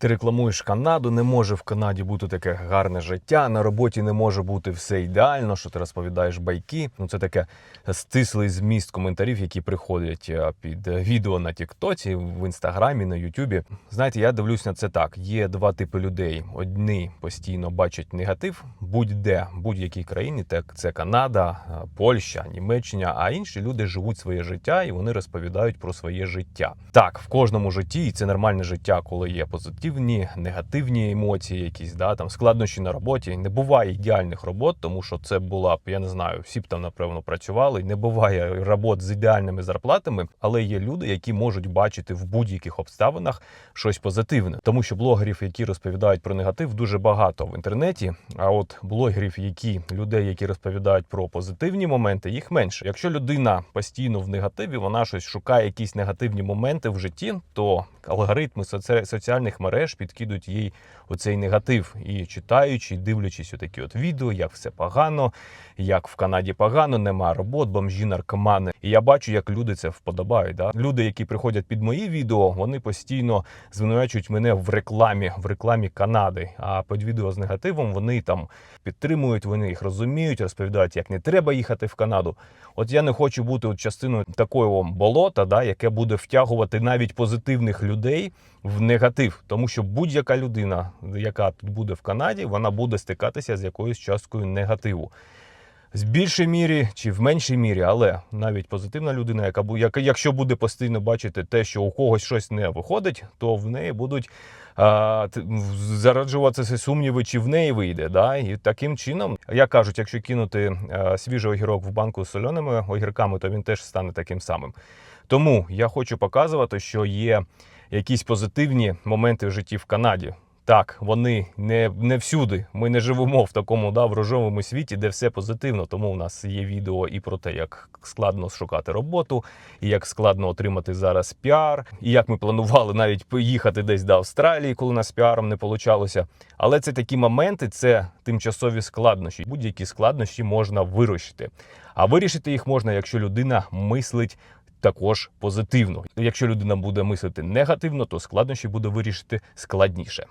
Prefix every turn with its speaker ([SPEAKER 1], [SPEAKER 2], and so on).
[SPEAKER 1] Ти рекламуєш Канаду, не може в Канаді бути таке гарне життя. На роботі не може бути все ідеально, що ти розповідаєш байки. Ну це таке стислий зміст коментарів, які приходять е, під відео на Тіктоці, в інстаграмі, на Ютубі. Знаєте, я дивлюсь на це так: є два типи людей. Одні постійно бачать негатив будь-де, будь-якій країні, так це Канада, е, Польща, Німеччина. А інші люди живуть своє життя і вони розповідають про своє життя. Так, в кожному житті і це нормальне життя, коли є позитивні, негативні емоції, якісь да там складнощі на роботі. Не буває ідеальних робот, тому що це була б, я не знаю, всі б там напевно працювали. Не буває робот з ідеальними зарплатами, але є люди, які можуть бачити в будь-яких обставинах щось позитивне, тому що блогерів, які розповідають про негатив, дуже багато в інтернеті. А от блогерів, які людей, які розповідають про позитивні моменти, їх менше. Якщо людина постійно в негативі, вона щось шукає якісь негативні моменти в житті, то алгоритми соці- соціальних мереж підкидуть їй оцей негатив. І читаючи, і дивлячись отакі от відео, як все погано, як в Канаді погано, нема робот, бомжі, наркомани. І я бачу, як люди це вподобають. Да? Люди, які приходять під мої відео, вони постійно звинувачують мене в рекламі, в рекламі Канади. А під відео з негативом вони там підтримують, вони їх розуміють, розповідають, як не треба їхати в Канаду. От я не хочу бути от частиною такого болота, да, яке буде втягувати навіть позитивних людей в негатив, тому будь-яка людина, яка тут буде в Канаді, вона буде стикатися з якоюсь часткою негативу. З більшій мірі чи в меншій мірі, але навіть позитивна людина, яка яка, якщо буде постійно бачити те, що у когось щось не виходить, то в неї будуть а, зараджуватися сумніви, чи в неї вийде. Да? І таким чином, як кажуть, якщо кинути а, свіжий огірок в банку з соленими огірками, то він теж стане таким самим. Тому я хочу показувати, що є якісь позитивні моменти в житті в Канаді. Так, вони не, не всюди. Ми не живемо в такому да, в рожовому світі, де все позитивно. Тому у нас є відео і про те, як складно шукати роботу, і як складно отримати зараз піар, і як ми планували навіть поїхати десь до Австралії, коли нас піаром не получалося. Але це такі моменти, це тимчасові складнощі. Будь-які складнощі можна вирішити. А вирішити їх можна, якщо людина мислить також позитивно. Якщо людина буде мислити негативно, то складнощі буде вирішити складніше.